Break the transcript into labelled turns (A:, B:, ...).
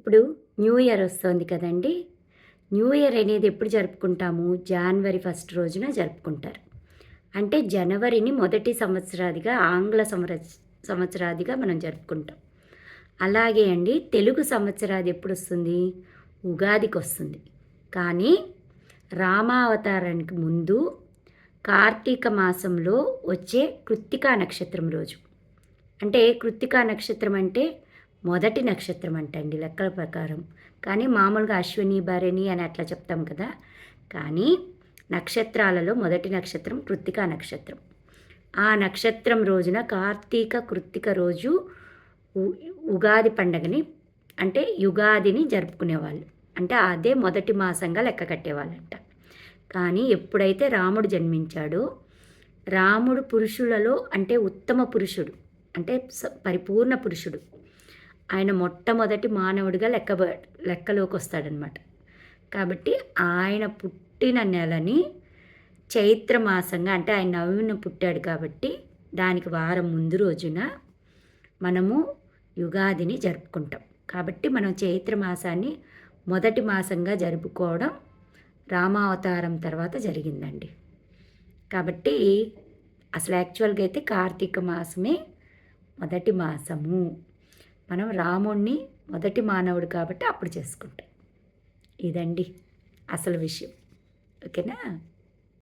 A: ఇప్పుడు new year వస్తుంది కదండి. న్యూ ఇయర్ అనేది ఎప్పుడు జరుపుకుంటాము? జనవరి ఫస్ట్ రోజున జరుపుకుంటారు. అంటే జనవరిని మొదటి సంవత్సరాదిగా ఆంగ్ల సంవత్సర సంవత్సరాదిగా మనం జరుపుకుంటాం. అలాగే అండి తెలుగు సంవత్సరాది ఎప్పుడు వస్తుంది? ఉగాదికి వస్తుంది. కానీ రామావతారానికి ముందు కార్తీక మాసంలో వచ్చే కృత్తికా నక్షత్రం రోజు. అంటే కృత్తికా నక్షత్రం అంటే మొదటి నక్షత్రం అంటండి లెక్కల ప్రకారం. కానీ మామూలుగా అశ్విని భరణి అని అట్లా చెప్తాం కదా. కానీ నక్షత్రాలలో మొదటి నక్షత్రం కృత్తికా నక్షత్రం. ఆ నక్షత్రం రోజున కార్తీక కృత్తిక రోజు ఉ- ఉగాది పండగని అంటే యుగాదిని జరుపుకునేవాళ్ళు. అంటే అదే మొదటి మాసంగా లెక్క కట్టేవాళ్ళంట. కానీ ఎప్పుడైతే రాముడు జన్మించాడో రాముడు పురుషులలో అంటే ఉత్తమ పురుషుడు అంటే స- పరిపూర్ణ పురుషుడు. ఆయన మొట్టమొదటి మానవుడిగా లెక్క లెక్కలోకి వస్తాడనమాట కాబట్టి ఆయన పుట్టిన నెలని చైత్ర మాసంగా అంటే ఆయన నవ్వున పుట్టాడు కాబట్టి దానికి వారం ముందు రోజున మనము యుగాదిని జరుపుకుంటాం. కాబట్టి మనం చైత్ర మాసాన్ని మొదటి మాసంగా జరుపుకోవడం రామావతారం తర్వాత జరిగిందండి. కాబట్టి అసలు యాక్చువల్గా అయితే కార్తీక మాసమే మొదటి మాసము. మనం రాముణ్ణి మొదటి మానవుడు కాబట్టి అప్పుడు చేసుకుంటాం. ఇదండి అసలు విషయం. ఓకేనా?